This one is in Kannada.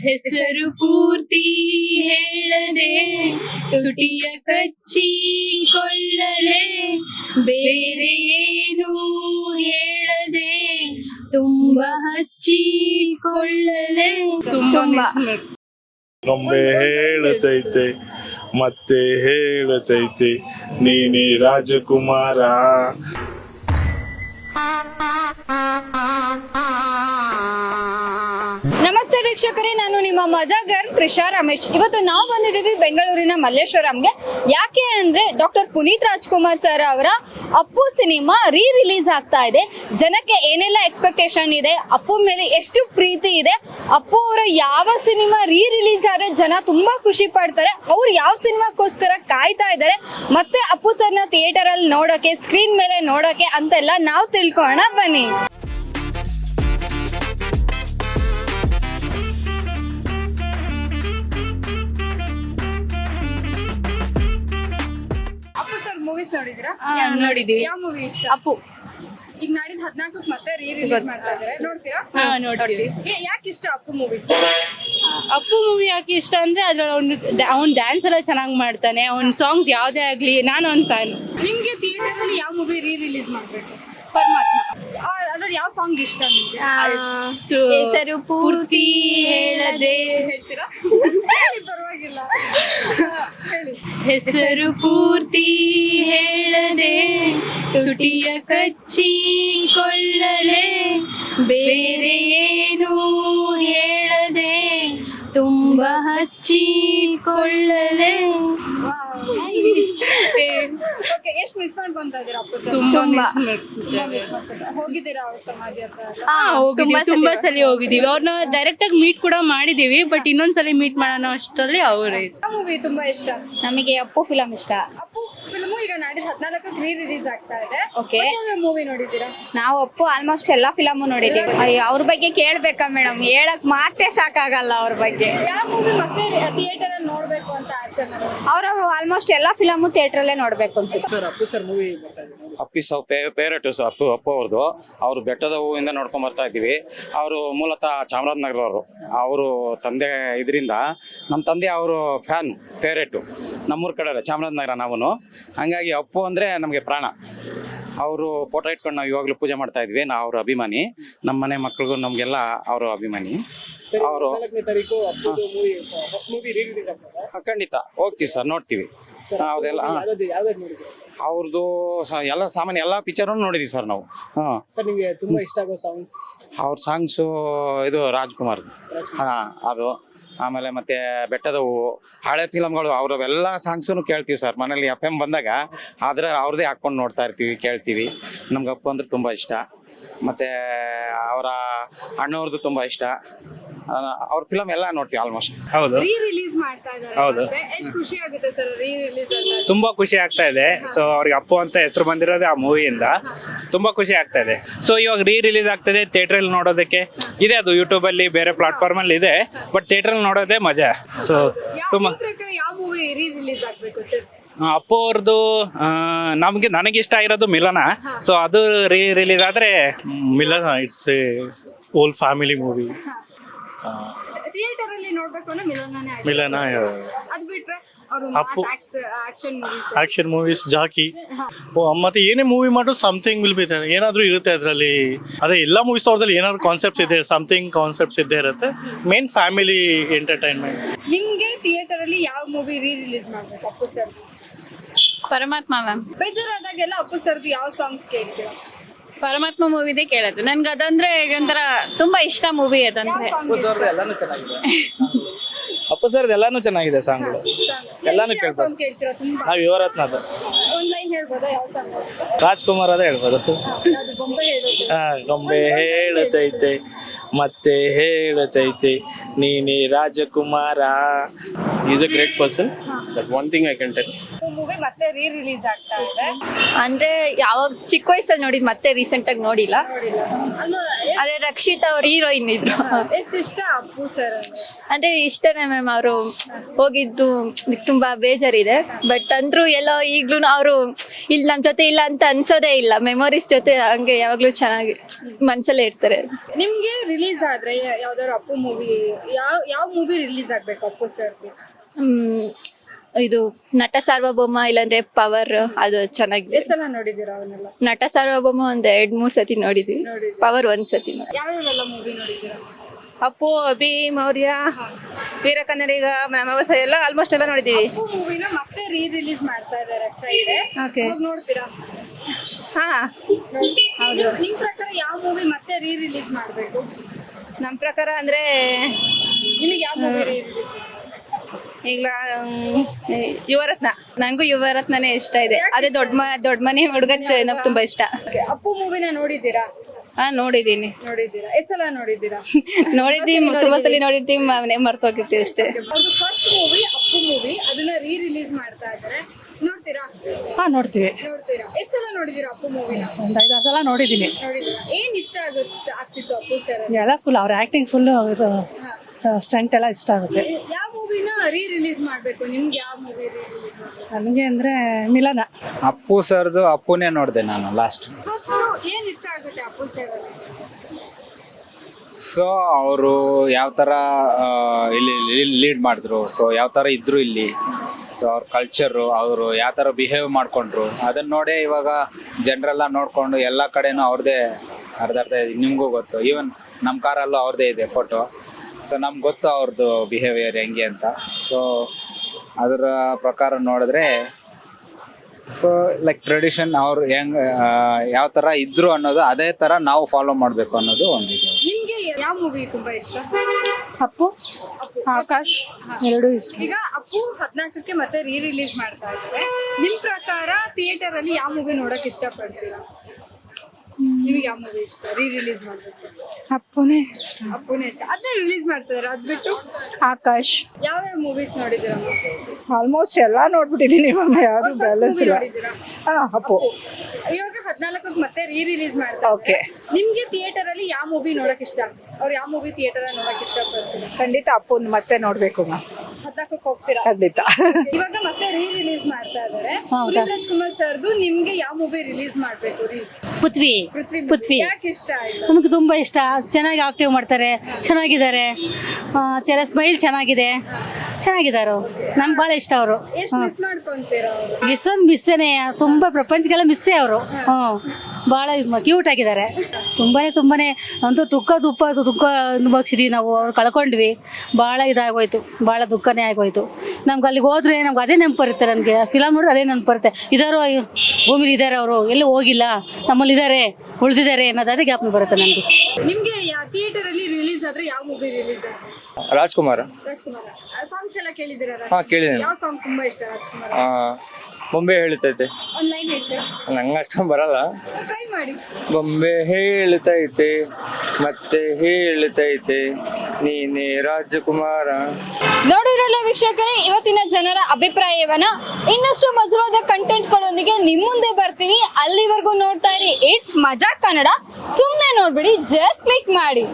ಹೆಸರು ಪೂರ್ತಿ ಹೇಳದೆ ತುಟಿಯ ಕಚ್ಚಿ ಕೊಳ್ಳಲೆ ಬೇರೆ ಏನು ಹೇಳದೆ ತುಂಬ ಹಚ್ಚಿಕೊಳ್ಳಲೆ ತುಂಬಾ. ಗೊಂಬೆ ಹೇಳತೈತೆ ಮತ್ತೆ ಹೇಳತೈತೆ ನೀನೇ ರಾಜಕುಮಾರ. ವೀಕ್ಷಕರೇ, ನಾನು ನಿಮ್ಮ ಮಜಾಗರ್ ತ್ರಿಷಾ ರಮೇಶ್. ಇವತ್ತು ನಾವು ಬಂದಿದ್ದೀವಿ ಬೆಂಗಳೂರಿನ ಮಲ್ಲೇಶ್ವರಂಗೆ. ಯಾಕೆ ಅಂದ್ರೆ ಡಾಕ್ಟರ್ ಪುನೀತ್ ರಾಜ್ಕುಮಾರ್ ಸರ್ ಅವರ ಅಪ್ಪು ಸಿನಿಮಾ ರೀ ರಿಲೀಸ್ ಆಗ್ತಾ ಇದೆ. ಜನಕ್ಕೆ ಏನೆಲ್ಲ ಎಕ್ಸ್ಪೆಕ್ಟೇಷನ್ ಇದೆ, ಅಪ್ಪು ಮೇಲೆ ಎಷ್ಟು ಪ್ರೀತಿ ಇದೆ, ಅಪ್ಪು ಅವರ ಯಾವ ಸಿನಿಮಾ ರೀ ರಿಲೀಸ್ ಆದ್ರೆ ಜನ ತುಂಬಾ ಖುಷಿ ಪಡ್ತಾರೆ, ಅವ್ರು ಯಾವ ಸಿನಿಮಾಕ್ಕೋಸ್ಕರ ಕಾಯ್ತಾ ಇದ್ದಾರೆ, ಮತ್ತೆ ಅಪ್ಪು ಸರ್ನ ಥಿಯೇಟರ್ ಅಲ್ಲಿ ನೋಡೋಕೆ ಸ್ಕ್ರೀನ್ ಮೇಲೆ ನೋಡೋಕೆ ಅಂತೆಲ್ಲ ನಾವು ತಿಳ್ಕೊಳ್ಳೋಣ, ಬನ್ನಿ. ಮೂವೀಸ್ ನೋಡಿದ್ರಾ? ನೋಡಿದೀವಿ. ಯಾವ ಮೂವಿ ಇಷ್ಟ? ಅಪ್ಪು. ಈಗ ನಾಡಿದ್ ಹದಿನಾಲ್ಕಕ್ಕೆ ಮತ್ತೆ ರೀ ರಿಲೀಸ್ ಮಾಡ್ತಾ ಇದ್ದಾರೆ ನೋಡ್ತೀರಾ ನೋಡ್ತೀವಿ. ಯಾಕೆ ಇಷ್ಟ ಅಪ್ಪು ಮೂವಿ ಅಪ್ಪು ಮೂವಿ ಯಾಕೆ ಇಷ್ಟ ಅಂದ್ರೆ ಅದ್ರಲ್ಲಿ ಅವ್ನು ಅವ್ನ್ ಡ್ಯಾನ್ಸ್ ಎಲ್ಲ ಚೆನ್ನಾಗಿ ಮಾಡ್ತಾನೆ. ಅವ್ನ ಸಾಂಗ್ಸ್ ಯಾವ್ದೇ ಆಗ್ಲಿ ನಾನು ಅವ್ನ ಫ್ಯಾನ್ ನಿಮ್ಗೆ ಥಿಯೇಟರ್ ಅಲ್ಲಿ ಯಾವ ಮೂವಿ ರೀ ರಿಲೀಸ್ ಮಾಡ್ಬೇಕು? ಪರಮಾತ್ಮ. ಅದ್ರಲ್ಲಿ ಯಾವ ಸಾಂಗ್ ಇಷ್ಟ ನಿಮ್ಗೆ? ಹೆಸರು ಪೂರ್ತಿ ಹೇಳದೆ. ಹೇಳ್ತೀರಾ? ಹೇಳಿ, ಪರವಾಗಿಲ್ಲ. ಆ, ಹೇಳಿ. ಹೆಸರು ಪೂರ್ತಿ ಹೇಳದೆ ತುಟಿಯ ಕಚ್ಚಿ ಕೊಳ್ಳಲೆ ಬೇರೆ ಏನು ಹೇಳದೆ ತುಂಬ ಹಚ್ಚಿಕೊಳ್ಳಲೆ ಓಕೆ ಎಷ್ಟು ಮಿಸ್ ಮಾಡ್ಕೊಂತ ಇದೀರಾ ಅಪ್ಪು ಸರ್ ತುಂಬಾ ಹೋಗಿದ್ದೀರಾ ಅವ್ರ ಸಮಾಧಿ ಹತ್ರ? ಎಲ್ಲ? ಹಾ ಹೋಗಿದೀವಿ ತುಂಬಾ ಸಲ ಹೋಗಿದೀವಿ ಅವ್ರನ್ನ ಡೈರೆಕ್ಟ್ ಆಗಿ ಮೀಟ್ ಕೂಡ ಮಾಡಿದೀವಿ ಬಟ್ ಇನ್ನೊಂದ್ಸಲಿ ಮೀಟ್ ಮಾಡೋಣ ಅಷ್ಟರಲ್ಲಿ ಅವರೇ ಯಾವ ಮೂವಿ ತುಂಬಾ ಇಷ್ಟ? ನಮಗೆ ಅಪ್ಪು ಫಿಲಮ್ ಇಷ್ಟ. ಅಪ್ಪು ಫಿಲ್ಮು ಈಗ ನಾಡಿದ್ ಹದಿನಾಲ್ಕಕ್ಕೆ ರೀ ರಿಲೀಸ್ ಆಗ್ತಾ ಇದೆ. ಓಕೆ ಮೂವಿ ನೋಡಿದ್ದೀರಾ? ನಾವು ಅಪ್ಪು ಆಲ್ಮೋಸ್ಟ್ ಎಲ್ಲಾ ಫಿಲಮ್ ನೋಡಿದೀವಿ ಅಯ್ಯೋ ಅವ್ರ ಬಗ್ಗೆ ಕೇಳ್ಬೇಕಾ ಮೇಡಮ್ ಹೇಳಕ್ ಮಾತೇ ಸಾಕಾಗಲ್ಲ ಅವ್ರ ಬಗ್ಗೆ. ಯಾವ ಮೂವಿ ಮತ್ತೆ ಥಿಯೇಟರ್ ಅಲ್ಲಿ ನೋಡ್ಬೇಕು ಅಂತ ಆಸೆ ಅವ್ರ ಆಲ್ಮೋಸ್ಟ್ ಎಲ್ಲಾ ಫಿಲಮ್ ಥಿಯೇಟರ್ ಅಲ್ಲೇ ನೋಡ್ಬೇಕು ಅನ್ಸುತ್ತೆ. ಅಪ್ಪಿ ಸೌ ಪೇರೆಟ್ ಅಪ್ಪು ಅಪ್ಪು ಅವ್ರದ್ದು ಅವರು ಬೆಟ್ಟದ ಹೂವಿಂದ ನೋಡ್ಕೊಂಡ್ ಬರ್ತಾ ಇದ್ದೀವಿ. ಅವರು ಮೂಲತಃ ಚಾಮರಾಜನಗರದವರು. ಅವರು ತಂದೆ ಇದರಿಂದ ನಮ್ಮ ತಂದೆ ಅವರು ಫ್ಯಾನ್ ಪೇರೆಟು ನಮ್ಮೂರ ಕಡೆ ಚಾಮರಾಜನಗರ ನಾವು ಹಂಗಾಗಿ ಅಪ್ಪು ಅಂದರೆ ನಮಗೆ ಪ್ರಾಣ. ಅವರು ಫೋಟೋ ಇಟ್ಕೊಂಡು ನಾವು ಇವಾಗಲೂ ಪೂಜೆ ಮಾಡ್ತಾ ಇದ್ವಿ ನಾವು ಅವ್ರ ಅಭಿಮಾನಿ. ನಮ್ಮ ಮನೆ ಮಕ್ಳಿಗೂ ನಮಗೆಲ್ಲ ಅವರು ಅಭಿಮಾನಿ. ಅವರು ಖಂಡಿತ. ಹೋಗ್ತೀವಿ ಸರ್ ನೋಡ್ತೀವಿ. ಹೌದೆಲ್ಲ ಅವ್ರದ್ದು ಎಲ್ಲ ಸಾಮಾನ್ಯ ಎಲ್ಲ ಪಿಕ್ಚರ್ ನೋಡಿದೀವಿ ಸರ್ ನಾವು. ಹಾಂ. ಸರ್ ನಿಮಗೆ ತುಂಬಾ ಇಷ್ಟ ಆಗೋ ಸಾಂಗ್ಸ್ ಅವ್ರ ಸಾಂಗ್ಸು ಇದು ರಾಜ್ಕುಮಾರ್. ಹಾ ಅದು. ಆಮೇಲೆ ಮತ್ತೆ ಬೆಟ್ಟದ ಹೂವು ಹಳೆ ಫಿಲಮ್ಗಳು ಅವ್ರವೆಲ್ಲ ಸಾಂಗ್ಸನ್ನು ಕೇಳ್ತೀವಿ ಸರ್. ಮನೇಲಿ ಎಫ್ ಎಂ ಬಂದಾಗ ಆದ್ರೆ ಅವ್ರದ್ದೇ ಹಾಕೊಂಡು ನೋಡ್ತಾ ಇರ್ತೀವಿ, ಕೇಳ್ತೀವಿ. ನಮ್ಗೆ ಅಪ್ಪು ಅಂದ್ರೆ ತುಂಬ ಇಷ್ಟ. ಮತ್ತೆ ಅವರ ಅಣ್ಣವ್ರದ್ದು ತುಂಬ ಇಷ್ಟ. ಅವ್ರ ಫಿಲಮ್ ಎಲ್ಲ ನೋಡ್ತೀವಿ ಆಲ್ಮೋಸ್ಟ್ ಹೌದು. ರೀ ರಿಲೀಸ್ ಮಾಡ್ತಾ ಇದ್ದಾರೆ ಹೌದು. ಎಷ್ಟು ಖುಷಿ ಆಗುತ್ತೆ ಸರ್ ರೀ ರಿಲೀಸ್ ಅಂತ? ತುಂಬಾ ಖುಷಿ ಆಗ್ತಾ ಇದೆ. ಸೊ ಅವ್ರಿಗೆ ಅಪ್ಪು ಅಂತ ಹೆಸರು ಬಂದಿರೋದೇ ಆ ಮೂವಿಯಿಂದ ತುಂಬಾ ಖುಷಿ ಆಗ್ತಾ ಇದೆ. ಸೊ ಇವಾಗ ರೀ ರಿಲೀಸ್ ಥಿಯೇಟರ್ ಥಿಯೇಟ್ರಲ್ಲಿ ನೋಡೋದಕ್ಕೆ. ಇದೆ ಅದು ಯೂಟ್ಯೂಬ್ ಅಲ್ಲಿ ಬೇರೆ ಪ್ಲಾಟ್ಫಾರ್ಮ್ ಅಲ್ಲಿ ಇದೆ ಬಟ್ ಥಿಯೇಟ್ರಲ್ಲಿ ನೋಡೋದೇ ಮಜಾ. ಸೊ ಯಾವ ತುಂಬಾ ನಿಮ್ ಪ್ರಕಾರ ಯಾವ ಮೂವಿ ರೀ ರಿಲೀಸ್ ಆಗ್ಬೇಕು ಸರ್ ಆ, ಅಪ್ಪು ಅವ್ರದ್ದು ನಮಗೆ ನನಗೆ ಇಷ್ಟ ಆಗಿರೋದು ಮಿಲನ. ಸೊ ಅದು ರೀ ರಿಲೀಸ್ ಆದ್ರೆ Milana it's a whole family movie theatre ಅಲ್ಲಿ ನೋಡ್ಬೇಕು ಅಂದ್ರೆ ಮಿಲನನೇ ಆಯ್ತು. ಮಿಲನ ಅದ್ ಬಿಟ್ರೆ ಅವರು Appu. Action movies action movies Jackie. ಮತ್ತೆ ಏನೇ ಮೂವಿ ಮಾಡೋ ಸಮಥಿಂಗ್ ವಿಲ್ ಬಿ ಏನಾದರೂ ಇರುತ್ತೆ ಅದರಲ್ಲಿ? ಅದೇ ಎಲ್ಲ ಮೂವೀಸ್ ಅವ್ರದಲ್ಲಿ ಏನಾದ್ರು ಕಾನ್ಸೆಪ್ಟ್ಸ್ ಇದೆ ಸಮಥಿಂಗ್ ಕಾನ್ಸೆಪ್ಟ್ಸ್ ಇದ್ದೇ ಇರುತ್ತೆ. ಮೇನ್ ಫ್ಯಾಮಿಲಿ ಎಂಟರ್ಟೈನ್ಮೆಂಟ್ ನಿಮ್ಗೆ ಥಿಯೇಟರ್ ಅಲ್ಲಿ ಯಾವ ಮೂವಿ ರೀ ರಿಲೀಸ್ ಮಾಡ್ಬೇಕು ಅಪ್ಪು ಸರ್ ಪರಮಾತ್ಮ ಮ್ಯಾಮ್. ಬೇಜಾರಾದಾಗೆಲ್ಲ ಅಪ್ಪು ಸರ್ದು ಯಾವ ಸಾಂಗ್ಸ್ ಕೇಳ್ತೀರಾ? ಪರಮಾತ್ಮ ಮೂವಿದೇ ಕೇಳೋದು. ನನ್ಗೆ ಅದಂದ್ರೆ ಒಂಥರ ತುಂಬಾ ಇಷ್ಟ ಮೂವಿ ಅದಂದ್ರೆ. ಅಪ್ಪ ಎಲ್ಲಾನು ಚೆನ್ನಾಗಿದೆ. ಅಪ್ಪು ಸರ್ ಎಲ್ಲಾನು ಚೆನ್ನಾಗಿದೆ ಸಾಂಗ್ಗಳು ಎಲ್ಲಾನು ಕೇಳ್ಬೋದು. ಸಾಂಗ್ ಕೇಳ್ತೀರಾ ತುಂಬಾ? ನಾವು ಯುವರತ್ನದು ಒಂದ್ ಲೈನ್ ಹೇಳ್ಬೋದಾ ಯಾವ ಸಾಂಗ್ ರಾಜ್ಕುಮಾರ್ ಅದೇ ಹೇಳ್ಬೋದು. ಅದು ಆ, ಗೊಂಬೆ ಹೇಳುತ್ತೈತೆ ಮತ್ತೆ ಹೇಳತೈತಿ ನೀನೇ Rajakumara. Is a great person but one thing I can tell movie ಮತ್ತೆ ರೀ ರಿಲೀಸ್ ಆಗ್ತಾ ಇದೆ. ಅಂದ್ರೆ ಯಾವಾಗ ಚಿಕ್ಕ ವಯಸ್ಸಲ್ಲಿ ನೋಡಿದ್ ಮತ್ತೆ ರೀಸೆಂಟ್ ಆಗಿ ನೋಡಿಲ್ಲ. ಅದೇ ರಕ್ಷಿತ್ ಅವ್ರ ಹೀರೋಯಿನ್ ಇದ್ರು. ಎಷ್ಟು ಇಷ್ಟ ಅಪ್ಪು ಸರ್ ಅಂದ್ರೆ ಅಂದ್ರೆ ಇಷ್ಟನೇ ಮ್ಯಾಮ್ ಅವರು ಹೋಗಿದ್ದು ತುಂಬಾ ಬೇಜಾರಿದೆ. ಬಟ್ ಅಂದ್ರೂ ಎಲ್ಲೋ ಈಗ್ಲೂ ಅವರು ಇಲ್ಲಿ ನಮ್ ಜೊತೆ ಇಲ್ಲ ಅಂತ ಅನ್ಸೋದೇ ಇಲ್ಲ. ಮೆಮೊರೀಸ್ ಜೊತೆ ಹಂಗೆ ಯಾವಾಗ್ಲೂ ಚೆನ್ನಾಗಿ ಮನ್ಸಲ್ಲೇ ಇರ್ತಾರೆ. ನಿಮ್ಗೆ ರಿಲೀಸ್ ಆದ್ರೆ ಯಾವ್ದಾದ್ರು ಅಪ್ಪು ಮೂವಿ ಯಾವ ಯಾವ ಮೂವಿ ರಿಲೀಸ್ ಆಗ್ಬೇಕು ಅಪ್ಪು ಸರ್ ಹ್ಮ್, ಇದು ನಟ ಸಾರ್ವಭೌಮ ಇಲ್ಲಾಂದ್ರೆ ಪವರ್ ಅದು ಚೆನ್ನಾಗಿದೆ ಎಷ್ಟು ಸಲ ನೋಡಿದೀರಾ ಅವನ್ನೆಲ್ಲ? ನಟ ಸಾರ್ವಭೌಮ ಒಂದ್ ಎರಡ್ ಮೂರ್ ಸತಿ ನೋಡಿದ್ವಿ. ಪವರ್ ಒಂದ್ ಸತಿ ನೋಡಿ ಯಾವ್ಯಾವೆಲ್ಲ ಮೂವಿ ನೋಡಿದೀರಾ ಅಪ್ಪು ಅಭಿ ಮೌರ್ಯ ವೀರ ಕನ್ನಡಿಗ ಅಮಾವಾಸ್ಯ ಎಲ್ಲ ಆಲ್ಮೋಸ್ಟ್ ಎಲ್ಲ ನೋಡಿದೀವಿ ಅಪ್ಪು ಮೂವಿನ ಮತ್ತೆ ರೀ ರಿಲೀಸ್ ಮಾಡ್ತಾ ಇದ್ದಾರೆ ಫ್ರೈಡೆ Okay. ನೋಡ್ತೀರಾ? ಹಾ. ನಿಮ್- ನಿಮ್ ಪ್ರಕಾರ ಯಾವ ಮೂವಿ ಮತ್ತೆ ರೀ ರಿಲೀಸ್ ಮಾಡ್ಬೇಕು? ನಮ್ಮ ಪ್ರಕಾರ ಅಂದ್ರೆ ನಿಮಗೆ ಯಾವ ಮೂವಿ ಈಗ ಯುವರತ್ನ? ನಂಗೂ ಯುವರತ್ನನೇ ಇಷ್ಟ ಇದೆ. ಅದೇ ದೊಡ್ಡ ಮ ದೊಡ್ಡ ಮನೆ ಹುಡುಗ ನಮ್ಗೆ ತುಂಬಾ ಇಷ್ಟ. ಅಪ್ಪು ಮೂವಿನ ನೋಡಿದ್ದೀರಾ? ಹಾ ನೋಡಿದೀನಿ ನೋಡಿದ್ದೀರಾ? ಎಷ್ಟು ಸಲ ನೋಡಿದ್ದೀರಾ ನೋಡಿದ್ದೀವಿ ತುಂಬಾ ಸಲ ನೋಡಿದ್ದೀವಿ ಮನೆ ಮರ್ತೋಗಿರ್ತೀವಿ ಅಷ್ಟೇ. ಅವ್ರದ್ದು ಫಸ್ಟ್ ಮೂವಿ ಅಪ್ಪು ಮೂವಿ ಅದನ್ನ ರೀ ರಿಲೀಸ್ ಮಾಡ್ತಾ ಇದ್ದಾರೆ. ನೋಡ್ತೀರಾ? ಹಾ ನೋಡ್ತೀವಿ. ನೋಡ್ತೀರಾ? ಎಷ್ಟು ಸಲ ನೋಡಿದ್ದೀರಾ ಅಪ್ಪು ಮೂವಿನ ಒಂದು ಐದಾರು ಸಲ ನೋಡಿದ್ದೀನಿ ನೋಡಿದ್ದೀರಾ ಏನ್ ಇಷ್ಟ ಆಗುತ್ತೆ ಆಗ್ತಿತ್ತು ಅಪ್ಪು ಸರ್ ಎಲ್ಲ ಫುಲ್ ಅವ್ರ ಆಕ್ಟಿಂಗ್ ಫುಲ್ ಅವರು ಸ್ಟಂಟ್ ಎಲ್ಲ ಇಷ್ಟ ಆಗುತ್ತೆ. ಯಾವ ಮೂವಿನ ರೀ ರಿಲೀಸ್ ಮಾಡ್ಬೇಕು? ನಿಮ್ಗೆ ಯಾವ ಮೂವಿ ರೀ ರಿಲೀಸ್ ಮಾಡ್ಬೇಕು? ನನಗೆ ಅಂದ್ರೆ ಮಿಲನ. ಅಪ್ಪು ಸರ್ದು ಅಪ್ಪುನೇ ನೋಡಿದೆ ನಾನು ಲಾಸ್ಟ್ ಫಸ್ಟ್ ಏನ್ ಇಷ್ಟ ಆಗುತ್ತೆ ಅಪ್ಪು ಸರ್ ಅಲ್ಲಿ? ಸೊ ಅವರು ಯಾವ ಥರ ಇಲ್ಲಿ ಲೀಡ್ ಮಾಡಿದ್ರು. ಸೊ ಯಾವ ಥರ ಇದ್ರು ಇಲ್ಲಿ. ಸೊ ಅವ್ರ ಕಲ್ಚರು ಅವರು ಯಾವ ಥರ ಬಿಹೇವ್ ಮಾಡಿಕೊಂಡ್ರು ಅದನ್ನ ನೋಡೇ ಇವಾಗ ಜನರೆಲ್ಲ ನೋಡಿಕೊಂಡು ಎಲ್ಲ ಕಡೆನೂ ಅವ್ರದ್ದೇ ಅರ್ಧ ನಿಮಗೂ ಗೊತ್ತು. ಈವನ್ ನಮ್ಮ ಕಾರಲ್ಲೂ ಅವ್ರದ್ದೇ ಇದೆ ಫೋಟೋ ಸೊ ನಮ್ಗೆ ಗೊತ್ತು ಅವ್ರದ್ದು ಬಿಹೇವಿಯರ್ ಹೆಂಗೆ ಅಂತ. ಸೊ ಅದರ ಪ್ರಕಾರ ನೋಡಿದ್ರೆ ಸೊ ಲೈಕ್ ಟ್ರೆಡಿಷನ್ ಅವ್ರು ಹೆಂಗ್ ಯಾವ ತರ ಇದ್ರು ಅನ್ನೋದು ಅದೇ ತರ ನಾವು ಫಾಲೋ ಮಾಡಬೇಕು ಅನ್ನೋದು ಒಂದು ನಿಮ್ಗೆ ಯಾವ ಮೂವಿ ತುಂಬಾ ಇಷ್ಟ? ಅಪ್ಪು ಆಕಾಶ್ ಎರಡು ಇಷ್ಟ. ಈಗ ಅಪ್ಪು ಹದ್ನಾಲ್ಕಕ್ಕೆ ಮತ್ತೆ ರೀ ರಿಲೀಸ್ ಮಾಡ್ತಾ ಇದ್ದಾರೆ. ನಿಮ್ ಪ್ರಕಾರ ಥಿಯೇಟರ್ ಅಲ್ಲಿ ಯಾವ ಮೂವಿ ನೋಡಕ್ ಇಷ್ಟ ಪಡ್ತೀರಾ ನಿಮಗೆ ಯಾವ ಮೂವಿ ಇಷ್ಟ? ರೀ ರಿಲೀಸ್ ಮಾಡ್ಬೇಕು. ಅಪ್ಪುನೇ ಇಷ್ಟ ಅಪ್ಪುನೇ ಇಷ್ಟ. ಅದನ್ನ ರಿಲೀಸ್ ಮಾಡ್ತಿದ್ದಾರೆ ಅದ್ ಬಿಟ್ಟು? ಆಕಾಶ್. ಯಾವ ಯಾವ ಮೂವೀಸ್ ನೋಡಿದಿರ ಆಲ್ಮೋಸ್ಟ್ ಎಲ್ಲ ನೋಡ್ಬಿಟ್ಟಿದ್ದೀನಿ ಮ್ಯಾಮ್ ಯಾರು ಬ್ಯಾಲೆನ್ಸ್ ಇಲ್ಲ. ಹಾಂ ಅಪ್ಪು. ಇವಾಗ ಹದಿನಾಲ್ಕಕ್ಕೆ ಮತ್ತೆ ರೀ ರಿಲೀಸ್ ಮಾಡ್ತಾರೆ. ಓಕೆ. ನಿಮ್ಗೆ ಥಿಯೇಟರ್ ಅಲ್ಲಿ ಯಾವ ಮೂವಿ ನೋಡಕ್ ಇಷ್ಟ? ಅವ್ರು ಯಾವ ಮೂವಿ ಥಿಯೇಟರ್ ಅಲ್ಲಿ ನೋಡಕ್ ಇಷ್ಟ ಪಡ್ತೀರಾ ಖಂಡಿತ ಅಪ್ಪು ಮತ್ತೆ ನೋಡ್ಬೇಕು ಮ್ಯಾಮ್ ಹದ್ನಾಲ್ಕಕ್ಕೆ ಹೋಗ್ತೀರಾ? ಖಂಡಿತ. ಇವಾಗ ಮತ್ತೆ ರೀ ರಿಲೀಸ್ ಮಾಡ್ತಾ ಇದಾರೆ. ಪುನೀತ್ ರಾಜ್ಕುಮಾರ್ ಸರ್ದು ನಿಮ್ಗೆ ಯಾವ ಮೂವಿ ರಿಲೀಸ್ ಮಾಡ್ಬೇಕು ರೀ? ಪೃಥ್ವಿ. ಪೃಥ್ವಿ ಪೃಥ್ವಿ. ಯಾಕೆ ಇಷ್ಟ ಆಯ್ತು? ನಮಗೆ ತುಂಬ ಇಷ್ಟ. ಚೆನ್ನಾಗಿ ಆಕ್ಟಿವ್ ಮಾಡ್ತಾರೆ. ಚೆನ್ನಾಗಿದ್ದಾರೆ. ಚೆನ್ನ ಸ್ಮೈಲ್ ಚೆನ್ನಾಗಿದೆ. ಚೆನ್ನಾಗಿದ್ದಾರೆ? ನಮ್ಗೆ ಭಾಳ ಇಷ್ಟ ಅವರು. ಮಿಸ್ ಒಂದು ಮಿಸ್ಸೇನೆ ತುಂಬ ಪ್ರಪಂಚಕ್ಕೆಲ್ಲ ಮಿಸ್ಸೇ ಅವರು. ಹ್ಞೂ ಭಾಳ ಕ್ಯೂಟ್ ಆಗಿದ್ದಾರೆ. ತುಂಬಾ ತುಂಬಾ ಅಂತೂ ದುಃಖ ದುಪ್ಪ ದುಃಖ ಅನುಭವಿಸಿದೀವಿ ನಾವು. ಅವ್ರು ಕಳ್ಕೊಂಡ್ವಿ. ಭಾಳ ಇದಾಗೋಯ್ತು. ಭಾಳ ದುಃಖನೇ ಆಗೋಯ್ತು. ನಮ್ಗೆ ಅಲ್ಲಿಗೆ ಹೋದ್ರೆ ನಮ್ಗೆ ಅದೇ ನೆನಪು ಬರುತ್ತೆ ನನಗೆ ಫಿಲಮ್ ನೋಡಿದ್ರೆ ಅದೇ ನೆನಪು ಬರುತ್ತೆ. ಇದಾರೋ ಭೂಮಿಲಿ ಇದ್ದಾರೆ ಅವರು. ಎಲ್ಲೂ ಹೋಗಿಲ್ಲ. ನಮ್ಮಲ್ಲಿ ಇದ್ದಾರೆ ಉಳಿದಿದ್ದಾರೆ ಅನ್ನೋದಾದ್ರೆ ಅದೇ ಜ್ಞಾಪನ ಬರುತ್ತೆ ನನಗೆ. ನಿಮ್ಗೆ ಥಿಯೇಟರ್ ಅಲ್ಲಿ ರಿಲೀಸ್ ಆದ್ರೆ ಯಾವ movie release Rajkumar. Rajkumar. Songs ಎಲ್ಲ ಕೇಳಿದಿರ ಹಾ ಕೇಳಿದ್ದೀನಿ. ಯಾವ ಸಾಂಗ್ ತುಂಬಾ ಇಷ್ಟ ರಾಜ್ಕುಮಾರ್ ಬೊಂಬೆ ಹೇಳುತ್ತೈತೆ ಒಂದ್ ಲೈನ್ ಹೇಳ್ತೀರಾ ನಂಗೆ ಅಷ್ಟೊಂದು ಬರಲ್ಲ. ಟ್ರೈ ಮಾಡಿ. ಬೊಂಬೆ ಹೇಳುತ್ತೈತೆ ಮತ್ತೆ ಹೇಳ್ತೈತೆ. ನೀನೇ ರಾಜಕುಮಾರ. ನೋಡಿದ್ರಲ್ಲ ವೀಕ್ಷಕರೇ, ಇವತ್ತಿನ ಜನರ ಅಭಿಪ್ರಾಯವನ್ನ ಇನ್ನಷ್ಟು ಮಜವಾದ ಕಂಟೆಂಟ್ಗಳೊಂದಿಗೆ ನಿಮ್ ಮುಂದೆ ಬರ್ತೀನಿ. ಅಲ್ಲಿವರೆಗೂ ನೋಡ್ತಾ ಇರಿ ಇಟ್ಸ್ ಮಜಾ ಕನ್ನಡ. ಸುಮ್ಮನೆ ನೋಡ್ಬಿಡಿ ಜಸ್ಟ್ ಕ್ಲಿಕ್ ಮಾಡಿ.